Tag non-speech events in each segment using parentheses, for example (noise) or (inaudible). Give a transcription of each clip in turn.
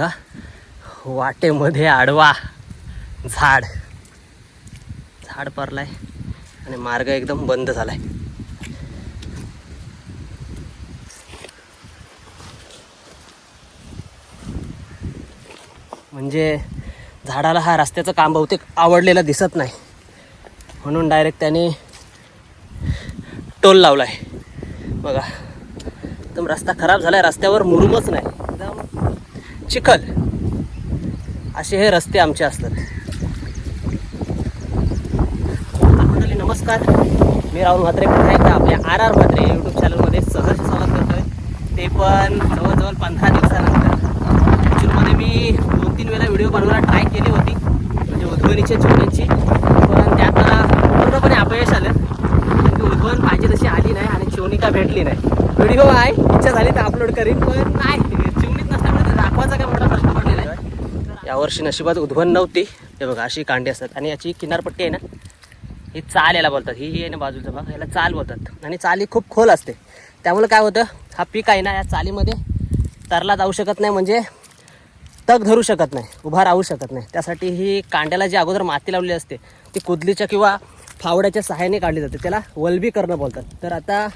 हा? वाटेमध्ये आडवा झाड. झाड पडलाय आणि मार्ग एकदम बंद झालाय. म्हणजे झाडाला हा रस्त्याचं काम बहुतेक आवडलेलं दिसत नाही. म्हणून डायरेक्ट त्याने टोल लावलाय. बघा. एकदम रस्ता खराब झालाय रस्त्यावर मुरुमच नाही. चिखल. असे हे रस्ते आमचे असतात. मंडळी नमस्कार. मी राहुल म्हात्रे पुन्हा एकदा आपल्या आर आर म्हात्रे यूट्यूब चॅनलमध्ये सहर्ष स्वागत करतोय. ते पण जवळजवळ पंधरा दिवसानंतर. ॲक्च्युअलमध्ये मी दोन तीन वेळा व्हिडिओ बनवायला ट्राय केली होती. म्हणजे उद्भवणीच्या चिवण्याची पण त्यात मला पूर्णपणे अपयश आलं. कारण की उद्भवन पाहिजे तशी आली नाही आणि चिवणी का भेटली नाही. व्हिडिओ आहे इच्छा झाली तर अपलोड करीन पण नाही चिवणीत नसल्यामुळे ते दाखवायचा काय मोठा प्रश्न पडलेला आहे यावर्षी नशिबात उद्भवन नव्हती. हे बघा अशी कांडी असतात. आणि याची किनारपट्टी आहे ना ही चाल याला बोलतात. ही ही आहे ना बाजूचा भाग. याला चाल बोलतात. आणि चाल ही खूप खोल असते. त्यामुळे काय होतं हा पीक आहे ना या चालीमध्ये तरला जाऊ शकत नाही म्हणजे तग धरू शकत नाही. उभा राहू शकत नाही. त्यासाठी ही कांड्याला जी अगोदर माती लावली असते ती कुदलीच्या किंवा फावड्याच्या सहाय्याने काढली जाते. त्याला वलबी करणं बोलतात. तर आता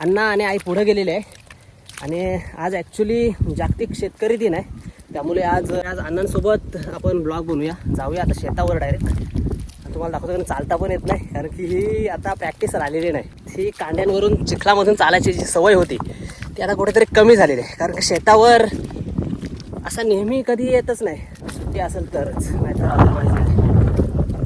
अण्णा आणि आई पुढं गेलेले आहे. आणि आज ॲक्च्युली जागतिक शेतकरी दिन आहे. त्यामुळे आज आज अण्णांसोबत आपण ब्लॉग बनवूया. जाऊया आता शेतावर डायरेक्ट तुम्हाला दाखवतो कारण चालता पण येत नाही कारण की ही आता प्रॅक्टिस राहिलेली नाही. ही कांड्यांवरून चिखलामधून चालायची जी सवय होती ती आता कुठेतरी कमी झालेली आहे. कारण की शेतावर असा नेहमी कधी येतच नाही. सुट्टी असेल तरच. नाहीतर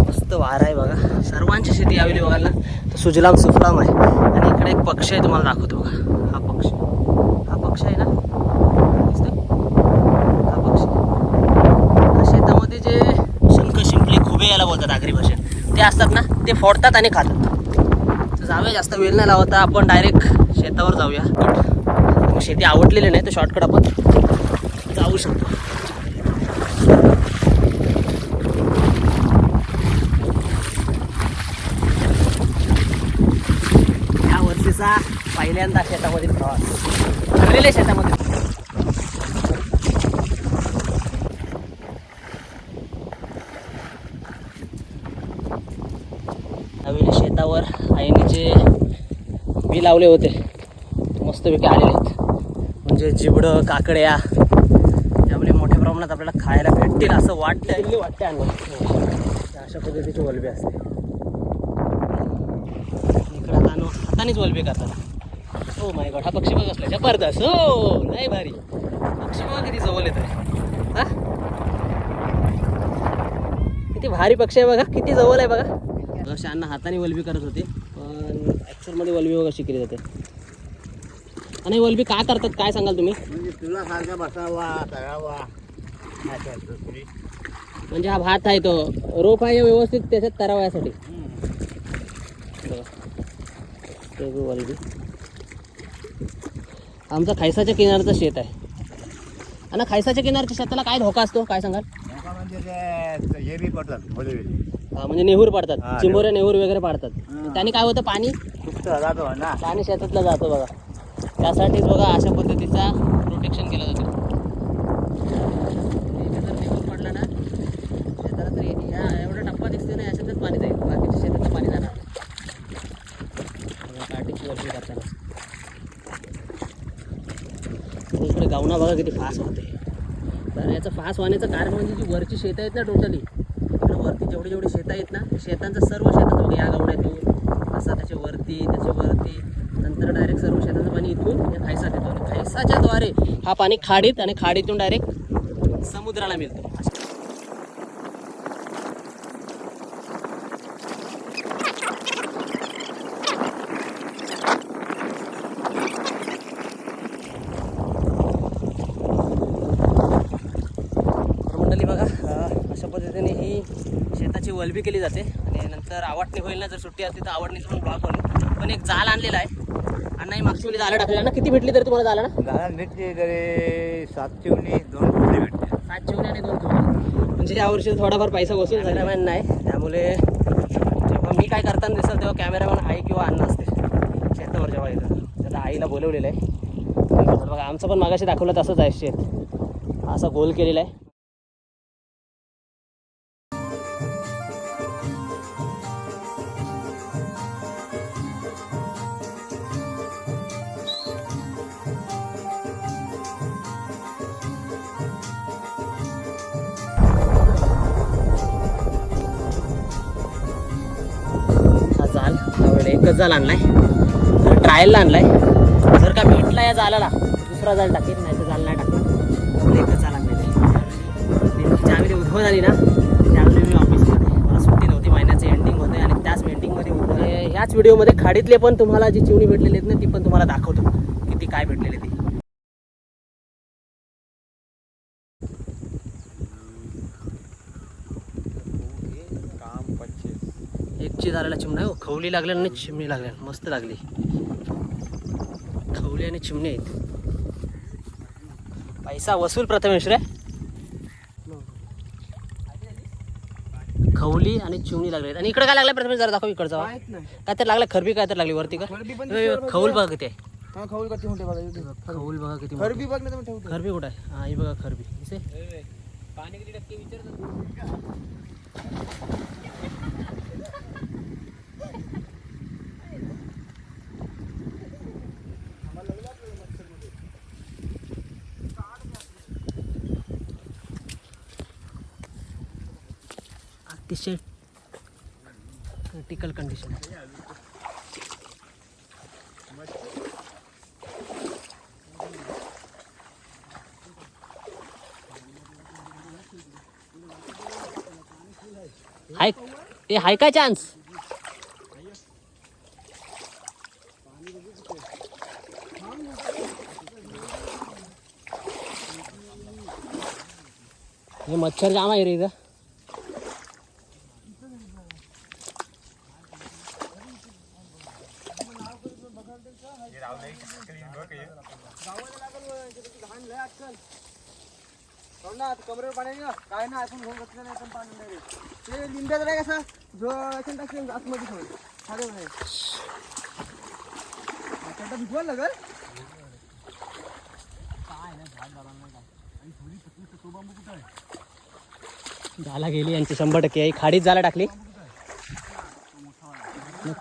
मस्त वारा आहे बघा. सर्वांची शेती यावेळी बघायला ना. तर सुजलाम सुफलाम आहे. आणि इकडे एक पक्षी आहे तुम्हाला दाखवतो बघा. हा पक्षी. हा पक्षी आहे ना दिसतोय हा पक्षी हा शेतामध्ये जे शंख शिंपली खुबे आगरी भाषेत ते असतात ना ते फोडतात आणि खातात. तर जाऊया जास्त वेळ नाही लावता आपण डायरेक्ट शेतावर जाऊया. मग शेती आवडलेली नाही तर शॉर्टकट आपण जाऊ शकतो. या वर्षीचा पहिल्यांदा शेतामध्ये प्रवास. ठरलेल्या शेतामध्ये. शेतावर आईने जे बी लावले होते. मस्तपैकी आलेले आहेत. म्हणजे जिबडं काकड्या त्यामुळे मोठ्या प्रमाणात आपल्याला खायला भेटतील असं वाटतं वाटते अशा पद्धतीची वलबी असते. इकडं आता अनु हातानेच वलबी करतात हो माय गॉड हा पक्षी बघ असला जबरदस्त. हो नाही भारी. पक्षी बघा किती जवळ येत आहे हा? किती भारी पक्षी आहे बघा किती जवळ आहे बघा. जसे अण्णा हाताने वलबी करत होते पण ॲक्च्युअलमध्ये वलबी बघा शिकली जाते. आणि वलबी का करतात? काय सांगाल तुम्ही? म्हणजे तुला सारखा बसावा तळावा म्हणजे हा भात आहे तो. रोप आहे व्यवस्थित त्याच्यात तरावयासाठी. ते वलबी. आमचा खायसाच्या किनारचं शेत आहे. आणि खायसाच्या किनारच्या शेताला काय धोका असतो? काय सांगाल? म्हणजे ते हे बी पडतात हा, म्हणजे नेहूर पाडतात. चिंबोऱ्या नेहूर. वगैरे पाडतात. हा. त्याने काय होतं पाणी जातो ना. पाणी शेतातलं जातं बघा. त्यासाठीच बघा अशा पद्धतीचा प्रोटेक्शन केलं जातं. इथे जर निघून पडला ना शेताला तरी एवढा टप्पा दिसते ना याच्यातच पाणी जाईल. बाकीच्या शेतातलं पाणी जाणार नाही. बघा, काठीची वरती करताना आणि इकडे गावना बघा किती फास्ट होते तर याचं फास्ट होण्याचं कारण म्हणजे जी वरची शेतं आहेत ना टोटली इकडे वरती जेवढी जेवढी शेतं आहेत ना शेतांचं सर्व शेतात बघा या गावड्यातून असा त्याच्या वरती त्याच्या वरती. नंतर डायरेक्ट सर्व शेतांचं पाणी इथून या खायसात येतो आणि खायसाच्याद्वारे हा पाणी खाडीत आणि खाडीतून डायरेक्ट समुद्राला मिळतो तर मंडळी बघा अं, अशा पद्धतीने ही शेताची वलबी केली जाते. आणि नंतर आवडणी होईल ना जर सुट्टी असते तर आवडणीचं पण ब्लॉक होईल. पण एक जाल आणलेला आहे. अण्णा मागची वेळी जालं टाकलेलं ना? किती भेटली तरी तुम्हाला झालं ना? घरात भेटते तरी सातशे उनी दोन फुले भेटते सात चिवणे आणि दोन चिवणे म्हणजे या वर्षी थोडाफार पैसा वसूल कॅमेरामॅन नाही. त्यामुळे जेव्हा मी काय करताना दिसत तेव्हा कॅमेरामॅन आई किंवा अण्णा असते. शेतावर जेव्हा येतं त्याला आईला बोलवलेलं आहे. बघा आमचं पण मागाशी दाखवलं तसंच आहे शेत. असा गोल केलेला आहे. गजाला आणलाय. तर ट्रायलला आणलाय. जर का भेटला या जालाला दुसरा जाल टाकेल नाही तर जाल नाही टाकेल एकच जाल आणलाय ज्यावेळी उद्भव झाली ना त्यावेळी मी ऑफिसमध्ये मला सुट्टी नव्हती महिन्याचं एंडिंग होते आणि त्याच एंडिंगमध्ये उद्भव ह्याच व्हिडिओमध्ये खाडीतले पण तुम्हाला जी चिवणी भेटलेली आहेत ना ती पण तुम्हाला दाखवतो. किती काय भेटलेली ती काम एकची झालेला चिमणा आहे. हो. खवली लागल्या आणि चिमणी लागल्या मस्त लागली. खवली आणि चिमणी आहेत. पैसा वसूल प्रथमेश रे. खवली आणि चिमणी लागले आणि इकडे काय लागलं प्रथमेश जरा दाखव इकडचा. काय तर लागलं? खरबी काय तर लागली वरती का? खवल बघा किती आहे. हा बघा इथे. खवल बघा किती. खरबी बघ ना तुम्ही ठेवतो. खरबी कुठं आहे? हा ही बघा खरबी. दिसे (laughs) अतिशय क्रिटिकल कंडिशन आहे हाय ए हाय काय चान्स हे मच्छर जाम आहे रे इथं कमरेवर पाणी आहे ना काय ना घेऊन नाही पाणी direct. ते लिंब्याचं नाही कसं जो आतमध्ये ठेवून. खाली नाही चड्डा भिजवायला लागल. झाला गेली यांची शंभर टक्के. आई खाडीत झाला टाकली.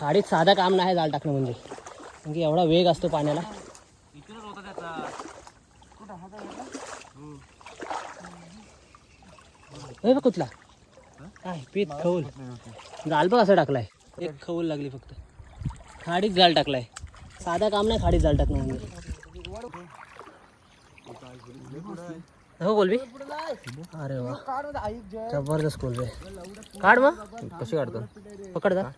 खाडीत साधा काम नाही जाल टाकणं म्हणजे. कारण की एवढा वेग असतो पाण्याला. हे बघ कुठला. काय पीत खऊल. जाल बघ असं टाकलाय. एक खऊल लागली फक्त. खाडीत जाल टाकलाय. साधा काम नाही खाडीत जाल टाकणं म्हणजे. हो बोलवी. अरे वा. जबरदस्त कोलबे काढ मग. कशी काढतो? पकड जा.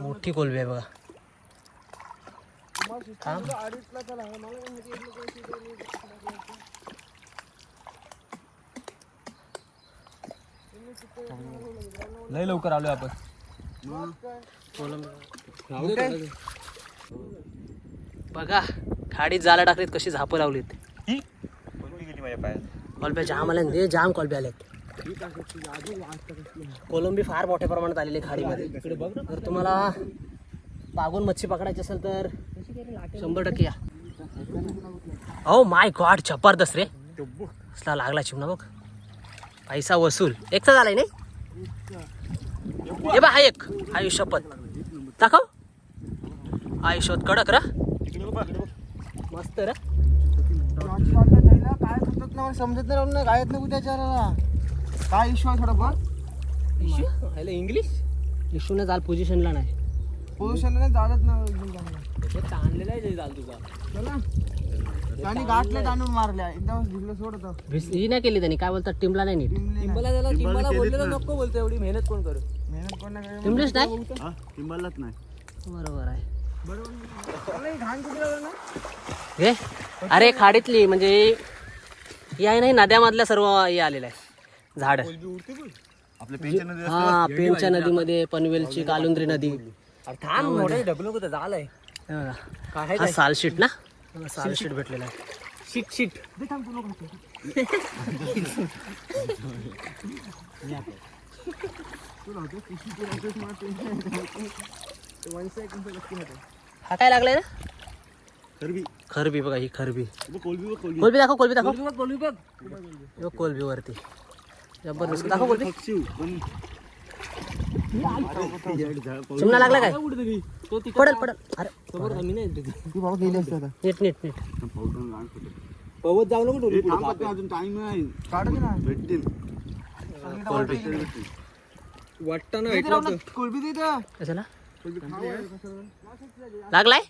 मोठी कोलबी आहे बघा. लय लवकर आलोय आपण. बघा खाडीत जाला टाकलीत कशी झापं लावलीत. कोलब्या जाम आल्या ते जाम कोलब्या आल्यात. कोलंबी फार मोठ्या प्रमाणात आलेली खाडीमध्ये. जर तुम्हाला बागून मच्छी पकडायची असेल तर शंभर टक्के या. हो माय गॉड जबरदस्त रे. असला लागला चिमणा बघ. पैसा वसूल. एकचा झालाय नाही? हे बा हा एक. हा शपथ. दाखव. आयुष्यात कडक रा. मस्त रा. काय समजत ना समजत नाही ना काय येत नाही त्याच्याला काय इश्यू आहे थोडा बघ इंग्लिश इशूने जाल पोझिशनला नाही. पोझिशन नाही चालत ना एकदम चांगलं. आणलेला आहे जाल तुझा. चला. त्याने गाठले टाणून मारल्या. एकदम भिजलं सोडत भिस- ही नाही केली त्यांनी. काय बोलतात? टिमला नाही नीट. टिंबला टिंबाला बोललेलं नको बोलतो एवढी. मेहनत कोण करू मेहनत कोण नाही टिमलेच नाही? टिंबालाच नाही. बरोबर आहे. बरोबर घाण कुठे लावलं ना? हे? अरे खाडीतली. म्हणजे ही आहे नाही नद्यामधल्या सर्व हे आलेलं आहे झाड. आपल्या पेन्शन हा पेनच्या नदीमध्ये पनवेलची कालुंद्री नदी. थांब मोठे ढकलू कुठे झालंय. हे. बघा. हा सालशीट ना? हा, सालशीट भेटलेला आहे. Shit shit. हा काय लागलाय ना खरबी. खरबी बघा ही खरबी. कोलबी बघ, कोलबी. कोलबी दाखव कोलबी दाखव. बघ कोलबी वरती जबरदस्त. दाखव कोलबी. चिमणा लागला काय? तो पडल पडल. अरे. ती बाबा गेली असते आता नीट नीट नीट. पवत जाऊ नको हे नाही, अजून टाइम ना. भेटतील. कोलबी वाटतं ना कोलबी दे इथं. कशाला लागलाय?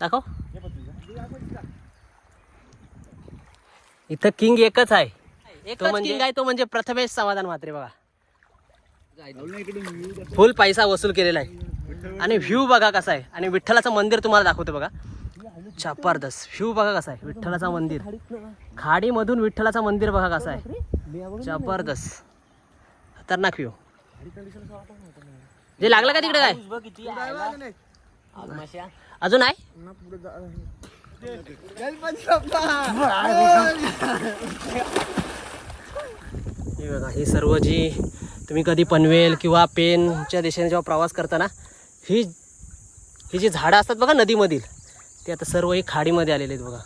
दाखव. इथं किंग एकच आहे. तो म्हणजे काय तो म्हणजे प्रथमेश समाधान म्हात्रे बघा. फुल पैसा वसूल केलेला आहे. आणि व्ह्यू बघा कसा आहे. आणि विठ्ठलाचं मंदिर तुम्हाला दाखवतो बघा. जबरदस्त. व्ह्यू बघा कसा आहे. विठ्ठलाचं मंदिर. खाडीमधून विठ्ठलाचं मंदिर बघा कसा आहे. जबरदस्त. खतरनाक व्ह्यू जे लागलं का तिकडे काय? अजून आहे? हे बघा हे सर्व जी तुम्ही कधी पनवेल किंवा पेनच्या दिशेने जेव्हा प्रवास करताना ही ही जी झाडं असतात बघा नदीमधील ते आता सर्व ही खाडीमध्ये आलेले आहेत बघा.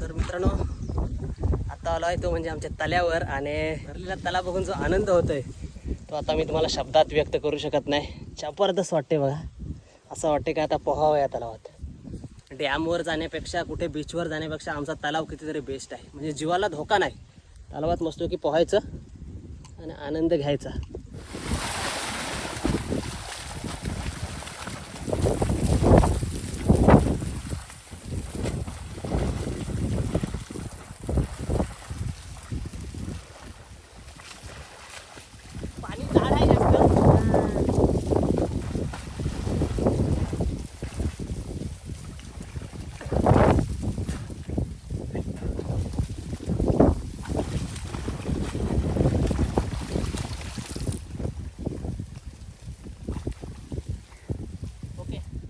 तर मित्रांनो आता आलो आहे तो म्हणजे आमच्या तल्यावर आणि भरलेला तला बघून जो आनंद होतोय. तो आता मी तुम्हाला शब्दात व्यक्त करू शकत नाही. जबरदस्त वाटते बघा. असं वाटते का आता पोहावं या तलावात. डॅमवर जाण्यापेक्षा कुठे बीचवर जाण्यापेक्षा आमचा तलाव कितीतरी बेस्ट आहे. म्हणजे जीवाला धोका नाही. तलावात मस्त की पोहायचं आणि आनंद घ्यायचा.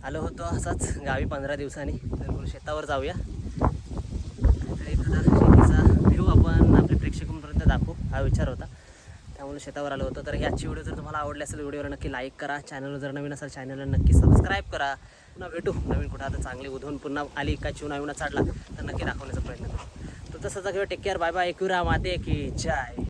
आलो होतो असाच गावी पंधरा दिवसांनी. तर शेतावर जाऊया. तर एखादा शेतीचा व्ह्यू आपण आपल्या प्रेक्षकांपर्यंत दाखवू हा विचार होता. त्यामुळे शेतावर आलो होतो. तर ही आजची व्हिडिओ जर तुम्हाला आवडली असेल व्हिडिओवर नक्की लाईक करा. चॅनलवर जर नवीन असेल चॅनलला नक्की सबस्क्राईब करा. पुन्हा भेटू. नवीन कुठं आता चांगली उधवून पुन्हा आली का चिव नवीन चढला तर नक्की दाखवण्याचा प्रयत्न करू. तर तसंच किंवा take care bye bye Ekvira माते की. जय.